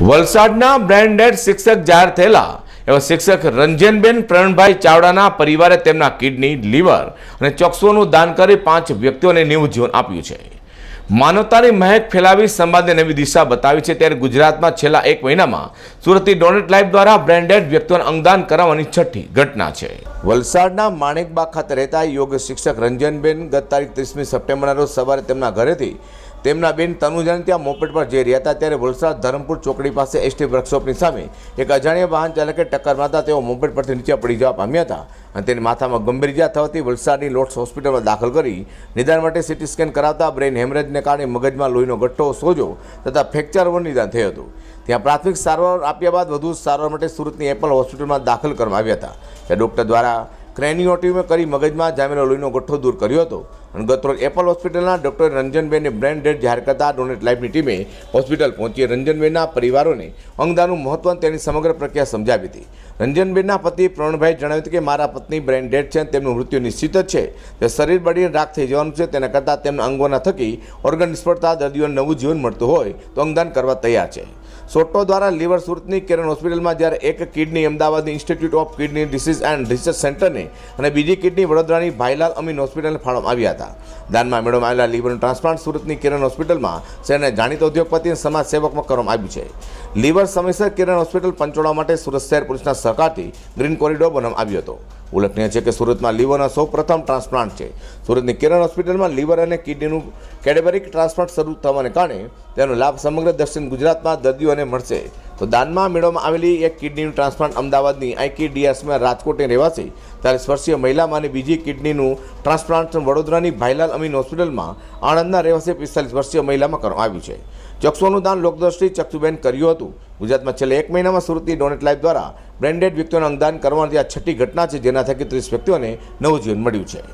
વલસાડના બ્રેન્ડેડ શિક્ષક જાહેર થયેલા. એવા શિક્ષક રંજનબેન પ્રણભાઈ ચાવડાના પરિવારે તેમના કિડની, લીવર અને ચોક્સોનું દાન કરી પાંચ વ્યક્તિઓને નવું જીવન આપ્યું છે. માનવતાની મહેક ફેલાવી સમાજને નવી દિશા બતાવી છે. ત્યારે ગુજરાતમાં છેલ્લા એક મહિનામાં સુરતી ડોનેટ લાઈફ દ્વારા બ્રેન્ડેડ વ્યક્તિઓને અંગદાન કરાવવાની છઠ્ઠી ઘટના છે. વલસાડના માણેકબાગ ખાતે રહેતા યોગ શિક્ષક રંજનબેન ગત તારીખ ત્રીસમી સપ્ટેમ્બરના રોજ સવારે તેમના ઘરેથી તેમના બેન તનુજાને ત્યાં મોપેટ પર જઈ રહ્યા હતા ત્યારે વલસાડ ધરમપુર ચોકડી પાસે એસટી વર્કશોપની સામે એક અજાણ્યા વાહન ચાલકે ટક્કર મારતા તેઓ મોપેટ પરથી નીચે પડી જવા પામ્યા હતા અને તેની માથામાં ગંભીર ઇજા થવાથી વલસાડની લોટ્સ હોસ્પિટલમાં દાખલ કરી નિદાન માટે સીટી સ્કેન કરાવતા બ્રેઇન હેમરેજને કારણે મગજમાં લોહીનો ગઠ્ઠો સોજો તથા ફ્રેક્ચર હોવાનું નિદાન થયું હતું. ત્યાં પ્રાથમિક સારવાર આપ્યા બાદ વધુ સારવાર માટે સુરતની એપલ હોસ્પિટલમાં દાખલ કરવામાં આવ્યા હતા. ત્યાં ડૉક્ટર દ્વારા ક્રેનિયોટીમે કરી મગજમાં જામેલો લોહીનો ગઠ્ઠો દૂર કર્યો હતો. ગતરોજ એપલ હોસ્પિટલના ડૉક્ટર રંજનબેને બ્રેન ડેડ જાહેર કરતા ડોનેટ લાઈફની ટીમે હોસ્પિટલ પહોંચી રંજનબેનના પરિવારોને અંગદાનનું મહત્વ તેની સમગ્ર પ્રક્રિયા સમજાવી હતી. રંજનબેનના પતિ પ્રણભાઈ જણાવ્યું હતું કે, મારા પત્ની બ્રેન ડેડ છે તેમનું મૃત્યુ નિશ્ચિત જ છે. તે શરીર બળીને રાખ થઈ જવાનું છે, તેના કરતાં તેમના અંગોના થકી ઓર્ગન નિષ્ફળતા, દર્દીઓને નવું જીવન મળતું હોય તો અંગદાન કરવા તૈયાર છે. સોટો દ્વારા લીવર સુરતની કિરણ હોસ્પિટલમાં જ્યારે એક કિડની અમદાવાદની institute of kidney disease and research સેન્ટરને અને બીજી કિડની વડોદરાની ભાઈલાલ અમીન હોસ્પિટલને ફાળવવામાં આવ્યા હતા. દાનમાં મેળવવામાં આવેલા લીવરનું ટ્રાન્સપ્લાન્ટ સુરતની કિરણ હોસ્પિટલમાં શહેરના જાણીતા ઉદ્યોગપતિ અને સમાજ સેવકમાં કરવામાં આવ્યું છે. લીવર સમયસર કિરણ હોસ્પિટલ પંચોળવા માટે સુરત શહેર પોલીસના સહકારથી ગ્રીન કોરિડોર બનાવવામાં આવ્યો હતો. ઉલ્લેખનીય છે કે સુરતમાં લીવરના સૌ પ્રથમ ટ્રાન્સપ્લાન્ટ છે. સુરતની કિરણ હોસ્પિટલમાં લીવર અને કિડનીનું કેડેબરિક ટ્રાન્સપ્લાન્ટ શરૂ થવાને કારણે તેનો લાભ સમગ્ર દક્ષિણ ગુજરાતમાં દર્દીઓને મળશે. તો દાનમાં મેળવવામાં આવેલી એક કિડનીનું ટ્રાન્સપ્લાન્ટ અમદાવાદની આઈકેડીએસમાં રાજકોટની રહેવાસી, ત્યારે સ્પર્શીય અને બીજી કિડનીનું ટ્રાન્સપ્લાન્ટ વડોદરાની ભાઈલાલ અમીન હોસ્પિટલમાં આણંદના રહેવાસી પિસ્તાલીસ વર્ષીય મહિલામાં કરવામાં આવ્યું છે. ચક્ષુઓનું દાન લોકદર્શી ચક્ષુબેન કર્યું હતું. ગુજરાતમાં છેલ્લા એક મહિનામાં સુરતની ડોનેટ લાઈફ દ્વારા બ્રેન્ડેડ વ્યક્તિઓને અંગદાન કરવાની આ છઠ્ઠી ઘટના છે, જેના થકી ત્રીસ વ્યક્તિઓને નવું જીવન મળ્યું છે.